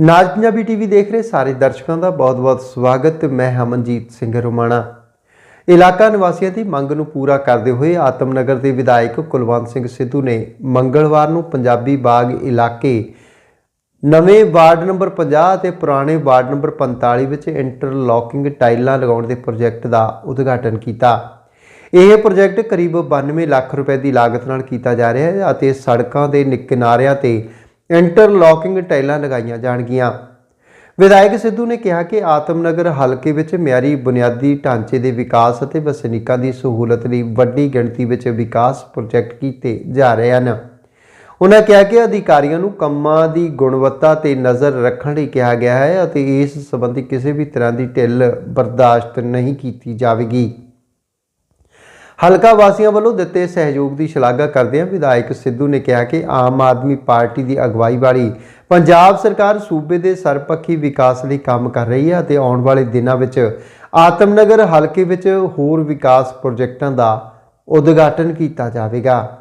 ਨਾਜ Punjabi TV ਦੇਖ ਰਹੇ ਸਾਰੇ ਦਰਸ਼ਕਾਂ ਦਾ ਬਹੁਤ-ਬਹੁਤ ਸਵਾਗਤ ਮੈਂ ਹਮਨਜੀਤ ਸਿੰਘ ਰੋਮਾਣਾ। ਇਲਾਕਾ ਨਿਵਾਸੀਆਂ ਦੀ ਮੰਗ ਨੂੰ ਪੂਰਾ ਕਰਦੇ ਹੋਏ ਆਤਮਨਗਰ ਦੇ ਵਿਧਾਇਕ ਕੁਲਵੰਤ ਸਿੰਘ ਸਿੱਧੂ ਨੇ ਮੰਗਲਵਾਰ ਨੂੰ ਪੰਜਾਬੀ ਬਾਗ ਇਲਾਕੇ ਨਵੇਂ ਵਾਰਡ ਨੰਬਰ 50 ਅਤੇ ਪੁਰਾਣੇ ਵਾਰਡ ਨੰਬਰ 45 ਵਿੱਚ ਇੰਟਰਲੋਕਿੰਗ ਟਾਈਲਾਂ ਲਗਾਉਣ ਦੇ ਪ੍ਰੋਜੈਕਟ ਦਾ ਉਦਘਾਟਨ ਕੀਤਾ। ਇਹ ਪ੍ਰੋਜੈਕਟ ਕਰੀਬ 92 ਲੱਖ ਰੁਪਏ ਦੀ ਲਾਗਤ ਨਾਲ ਕੀਤਾ ਜਾ ਰਿਹਾ ਹੈ ਅਤੇ ਸੜਕਾਂ ਦੇ ਨਿ- ਕਿਨਾਰਿਆਂ ਤੇ ਇੰਟਰਲੋਕਿੰਗ ਟਾਈਲਾਂ ਲਗਾਈਆਂ ਜਾਣਗੀਆਂ। ਵਿਧਾਇਕ ਸਿੱਧੂ ਨੇ ਕਿਹਾ ਕਿ ਆਤਮਨਗਰ ਹਲਕੇ ਵਿੱਚ ਮਿਆਰੀ ਬੁਨਿਆਦੀ ਢਾਂਚੇ ਦੇ ਵਿਕਾਸ ਅਤੇ ਵਸਨੀਕਾਂ ਦੀ ਸਹੂਲਤ ਲਈ ਵੱਡੀ ਗਿਣਤੀ ਵਿੱਚ ਵਿਕਾਸ ਪ੍ਰੋਜੈਕਟ ਕੀਤੇ ਜਾ ਰਹੇ ਹਨ। ਉਹਨਾਂ ਕਿਹਾ ਕਿ ਅਧਿਕਾਰੀਆਂ ਨੂੰ ਕੰਮਾਂ ਦੀ ਗੁਣਵੱਤਾ ਤੇ ਨਜ਼ਰ ਰੱਖਣ ਲਈ ਕਿਹਾ ਗਿਆ ਹੈ ਅਤੇ ਇਸ ਸੰਬੰਧੀ ਕਿਸੇ ਵੀ ਤਰ੍ਹਾਂ ਦੀ ਢਿੱਲ ਬਰਦਾਸ਼ਤ ਨਹੀਂ ਕੀਤੀ ਜਾਵੇਗੀ। ਹਲਕਾ ਵਾਸੀਆਂ ਵੱਲੋਂ ਦਿੱਤੇ ਸਹਿਯੋਗ ਦੀ ਸ਼ਲਾਘਾ ਕਰਦਿਆਂ ਵਿਧਾਇਕ ਸਿੱਧੂ ਨੇ ਕਿਹਾ ਕਿ ਆਮ ਆਦਮੀ ਪਾਰਟੀ ਦੀ ਅਗਵਾਈ ਵਾਲੀ ਪੰਜਾਬ ਸਰਕਾਰ ਸੂਬੇ ਦੇ ਸਰਪੱਖੀ ਵਿਕਾਸ ਲਈ ਕੰਮ ਕਰ ਰਹੀ ਹੈ ਅਤੇ ਆਉਣ ਵਾਲੇ ਦਿਨਾਂ ਵਿੱਚ ਆਤਮਨਗਰ ਹਲਕੇ ਵਿੱਚ ਹੋਰ ਵਿਕਾਸ ਪ੍ਰੋਜੈਕਟਾਂ ਦਾ ਉਦਘਾਟਨ ਕੀਤਾ ਜਾਵੇਗਾ।